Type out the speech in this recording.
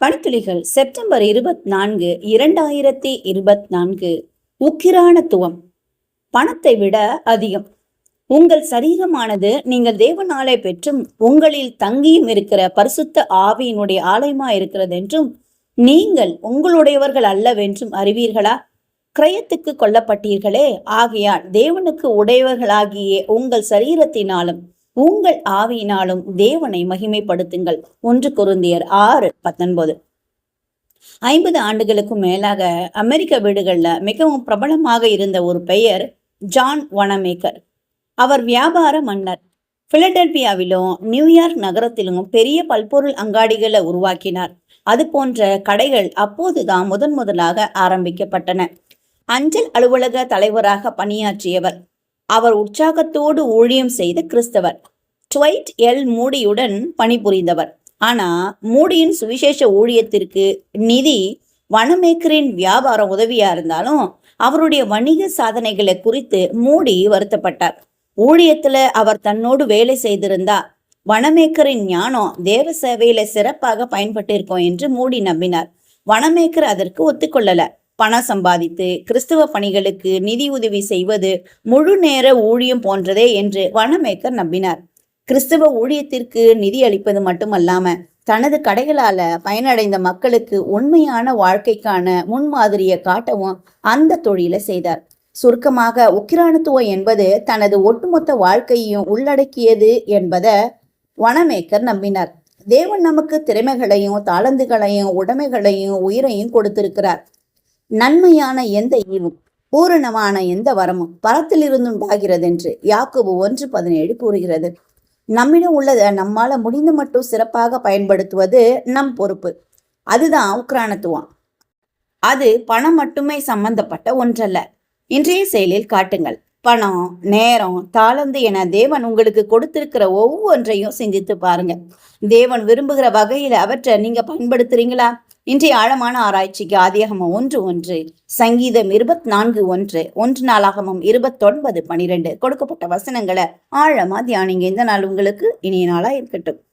பணித்துளிகள் September இருபத்தி நான்கு இரண்டாயிரத்தி இருபத்தி நான்கு உக்கிரானத்துவம். பணத்தை விட அதிகம். உங்கள் சரீரமானது நீங்கள் தேவனாலே பெற்றும் உங்களில் தங்கியும் இருக்கிற பரிசுத்த ஆவியினுடைய ஆலயமா இருக்கிறது என்றும் நீங்கள் உங்களுடையவர்கள் அல்லவென்றும் அறிவீர்களா? கிரயத்துக்கு கொல்லப்பட்டீர்களே. ஆகையால் தேவனுக்கு உடையவர்களாகிய உங்கள் சரீரத்தினாலும் உங்கள் ஆவியினாலும் தேவனை மகிமைப்படுத்துங்கள். ஒன்று குருந்தியர் ஆறு பத்தொன்பது. ஐம்பது ஆண்டுகளுக்கும் மேலாக அமெரிக்க வீடுகளில் மிகவும் பிரபலமாக இருந்த ஒரு பெயர் ஜான் வனமேக்கர். அவர் வியாபார மன்னர். பிலடெல்பியாவிலும் நியூயார்க் நகரத்திலும் பெரிய பல்பொருள் அங்காடிகளை உருவாக்கினார். அது போன்ற கடைகள் அப்போதுதான் முதன் முதலாக ஆரம்பிக்கப்பட்டன. அஞ்சல் அலுவலக தலைவராக பணியாற்றியவர். அவர் உற்சாகத்தோடு ஊழியம் செய்த கிறிஸ்தவர். ட்வைட் எல் மூடியுடன் பணிபுரிந்தவர். ஆனா மூடியின் சுவிசேஷ ஊழியத்திற்கு நிதி வனமேக்கரின் வியாபாரம் உதவியா இருந்தாலும் அவருடைய வணிக சாதனைகளை குறித்து மூடி வருத்தப்பட்டார். ஊழியத்துல அவர் தன்னோடு வேலை செய்திருந்தா வனமேக்கரின் ஞானம் தேவ சேவையில சிறப்பாக பயன்பட்டு இருக்கும் என்று மூடி நம்பினார். வனமேக்கர் அதற்கு ஒத்துக்கொள்ளல. பணம் சம்பாதித்து கிறிஸ்துவ பணிகளுக்கு நிதி உதவி செய்வது முழு நேர ஊழியம் போன்றதே என்று வனமேக்கர் நம்பினார். கிறிஸ்துவ ஊழியத்திற்கு நிதி அளிப்பது மட்டுமல்லாம தனது கடைகளால பயனடைந்த மக்களுக்கு உண்மையான வாழ்க்கைக்கான முன்மாதிரியை காட்டவும் அந்த தொழிலை செய்தார். சுருக்கமாக உக்கிரானத்துவம் என்பது தனது ஒட்டுமொத்த வாழ்க்கையையும் உள்ளடக்கியது என்பதை வனமேக்கர் நம்பினார். தேவன் நமக்கு திறமைகளையும் தாளந்துகளையும் உடைமைகளையும் உயிரையும் கொடுத்திருக்கிறார். நன்மையான எந்த ஈவும் பூரணமான எந்த வரமும் பரத்திலிருந்து உண்டாகிறது என்று யாக்குபு ஒன்று பதினேழு கூறுகிறது. நம்மிடம் உள்ளதை நம்மால முடிந்து மட்டும் சிறப்பாக பயன்படுத்துவது நம் பொறுப்பு. அதுதான் உக்ரானத்துவம். அது பணம் மட்டுமே சம்பந்தப்பட்ட ஒன்றல்ல. இன்றைய செயலில் காட்டுங்கள். பணம் நேரம் தாளந்து என தேவன் உங்களுக்கு கொடுத்திருக்கிற ஒவ்வொன்றையும் சிந்தித்து பாருங்க தேவன் விரும்புகிற வகையில் அவற்றை நீங்க பயன்படுத்துறீங்களா? இன்றைய ஆழமான ஆராய்ச்சிக்கு ஆதியகமம் ஒன்று ஒன்று சங்கீதம் இருபத்தி நான்கு ஒன்று ஒன்று நாளாகமும் இருபத்தொன்பது பனிரெண்டு கொடுக்கப்பட்ட வசனங்களை ஆழமா தியானிங்க. இந்த நாள் உங்களுக்கு இனிய நாளா இருக்கட்டும்.